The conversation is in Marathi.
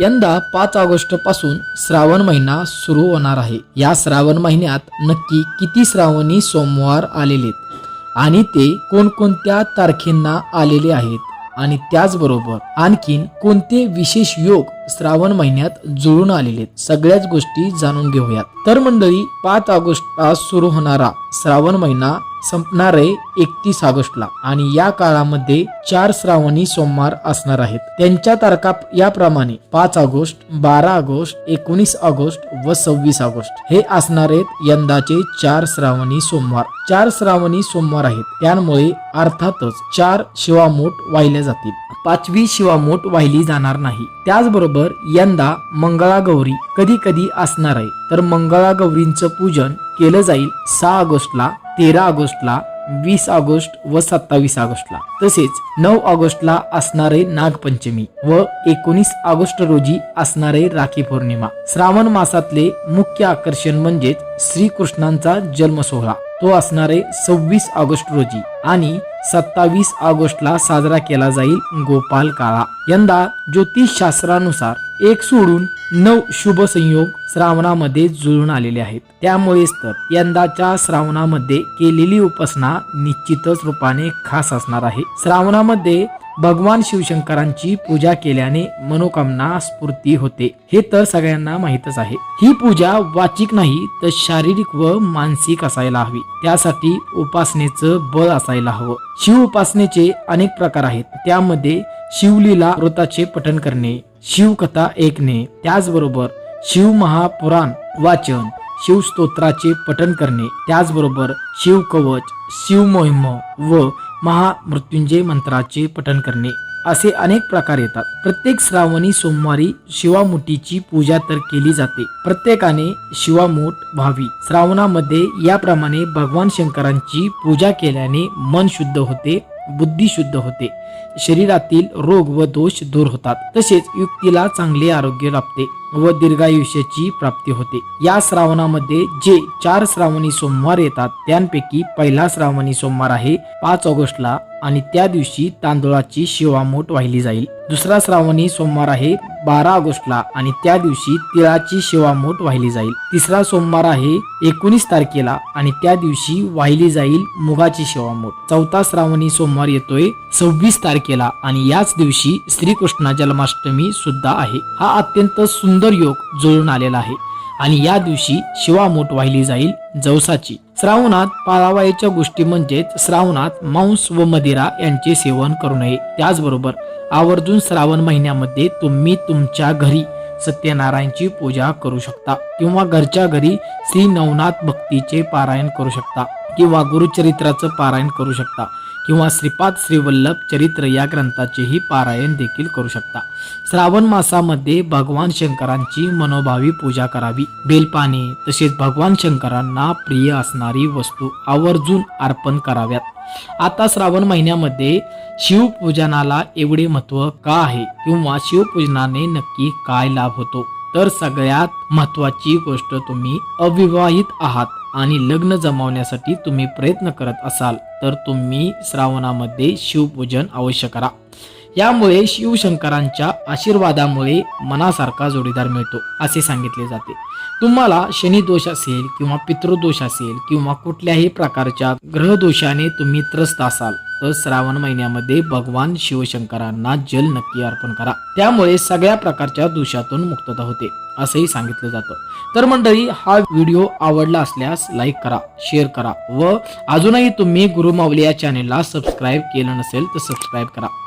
यंदा पाच ऑगस्टपासून श्रावण महिना सुरू होणार आहे. या श्रावण महिन्यात नक्की किती श्रावणी सोमवार आलेले आहेत आणि ते कोणकोणत्या तारखेंना आलेले आहेत आणि त्याचबरोबर आणखीन कोणते विशेष योग श्रावण महिन्यात जुळून आलेले आहेत सगळ्याच गोष्टी जाणून घेऊयात. तर मंडळी पाच ऑगस्ट सुरू होणारा श्रावण महिना संपणार आहे एकतीस ऑगस्टला. आणि या काळामध्ये चार श्रावणी सोमवार असणार आहेत. त्यांच्या तारखा याप्रमाणे पाच ऑगस्ट बारा ऑगस्ट एकोणीस ऑगस्ट व सव्वीस ऑगस्ट हे असणार आहेत यंदाचे चार श्रावणी सोमवार. चार श्रावणी सोमवार आहेत. त्यामुळे अर्थातच चार शिवामोठ वाहिल्या जातील. पाचवी शिवामोठ वाहिली जाणार नाही. त्याचबरोबर यंदा मंगळागौरी कधी कधी असणार आहे. तर मंगळागौरींचं पूजन केलं जाईल सहा ऑगस्टला. तेरा ऑगस्टला वीस ऑगस्ट व सत्तावीस ऑगस्टला. तसेच नऊ ऑगस्टला असणारे नागपंचमी व एकोणीस ऑगस्ट रोजी असणारे राखी पौर्णिमा. श्रावण मासातले मुख्य आकर्षण म्हणजेच श्रीकृष्णांचा जन्म सोहळा तो असणारे सव्वीस ऑगस्ट रोजी आणि सत्तावीस ऑगस्टला साजरा केला जाईल गोपाल काळा. यंदा ज्योतिष शास्त्रानुसार एक सोडून नऊ शुभ संयोग श्रावणामध्ये जुळून आलेले आहेत. त्यामुळेच तर यंदाच्या श्रावणामध्ये केलेली उपासना निश्चितच रूपाने खास असणार आहे. श्रावणामध्ये भगवान शिवशंकरांची पूजा केल्याने मनोकामना स्फूर्ती होते. हे तर सगळ्यांना माहीतच आहे. ही पूजा वाचिक नाही तर शारीरिक व मानसिक असायला हवी. त्यासाठी उपासनेचं बळ असायला हवं. शिव उपासनेचे अनेक प्रकार आहेत. त्यामध्ये शिवलीला व्रताचे पठण करणे शिवकथा ऐकणे त्याचबरोबर शिव महापुराण वाचन शिवस्तोत्राचे पठण करणे त्याचबरोबर शिवकवच शिवमोहिम व महामृत्युंजय मंत्राचे पठण करणे. असे अनेक प्रकार येतात. प्रत्येक श्रावणी सोमवारी शिवामुठीची पूजा तर केली जाते. प्रत्येकाने शिवामूठ व्हावी. श्रावणामध्ये याप्रमाणे भगवान शंकरांची पूजा केल्याने मन शुद्ध होते बुद्धी शुद्ध होते. शरीरातील रोग व दोष दूर होतात. तसेच युक्तीला चांगले आरोग्य लाभते व दीर्घायुष्याची प्राप्ती होते. या श्रावणामध्ये जे चार श्रावणी सोमवार येतात त्यांपैकी पहिला श्रावणी सोमवार आहे पाच ऑगस्टला आणि त्या दिवशी तांदुळाची शिवामोट वाहिली जाईल. दुसरा श्रावणी सोमवार आहे बारा ऑगस्टला आणि त्या दिवशी तिळाची शिवामोट वाहिली जाईल. तिसरा सोमवार आहे एकोणीस तारखेला आणि त्या दिवशी वाहिली जाईल मुगाची शिवामोट. चौथा श्रावणी सोमवार येतोय सव्वीस तारखेला आणि याच दिवशी श्रीकृष्ण जन्माष्टमी सुद्धा आहे. हा अत्यंत सुंदर योग जुळून आलेला आहे आणि या दिवशी शिवामोठ वाहिली जाईल जवसाची. श्रावणात पाळावायच्या गोष्टी म्हणजेच श्रावणात मांस व मदिरा यांचे सेवन करू नये. त्याचबरोबर आवर्जून श्रावण महिन्यामध्ये तुम्ही तुमच्या घरी सत्यनारायणची पूजा करू शकता किंवा घरच्या घरी श्री नवनाथ भक्तीचे पारायण करू शकता किंवा गुरुचरित्राचं पारायण करू शकता. किंवा श्रीपाद श्रीवल्लभ चरित्र या ग्रंथाचेही पारायण देखील करू शकता. श्रावण मासामध्ये भगवान शंकरांची मनोभावी पूजा करावी. बेलपाने तसेच भगवान शंकरांना प्रिय असणारी वस्तू आवर्जून अर्पण कराव्यात. आता श्रावण महिन्यामध्ये शिवपूजनाला एवढे महत्त्व का आहे किंवा शिवपूजनाने नक्की काय लाभ होतो? तर सगळ्यात महत्वाची गोष्ट तुम्ही अविवाहित आहात आणि लग्न जमवण्यासाठी तुम्ही प्रयत्न करत असाल. तर तुम्ही श्रावणामध्ये शिवपूजन अवश्य करा. यामुळे शिवशंकरांच्या आशीर्वादामुळे मनासारखा जोडीदार मिळतो असे सांगितले जाते. तुम्हाला शनिदोष असेल किंवा पितृदोष असेल किंवा कुठल्याही प्रकारच्या ग्रहदोषाने तुम्ही त्रस्त असाल तर श्रावण महिन्यामध्ये भगवान शिवशंकरांना जल नक्की अर्पण करा. त्यामुळे सगळ्या प्रकारच्या दोषातून मुक्तता होते असंही सांगितलं जातं. तर मंडळी हा व्हिडिओ आवडला असल्यास लाईक करा शेअर करा व अजूनही तुम्ही गुरुमावली या चॅनेलला सबस्क्राईब केलं नसेल तर सबस्क्राईब करा.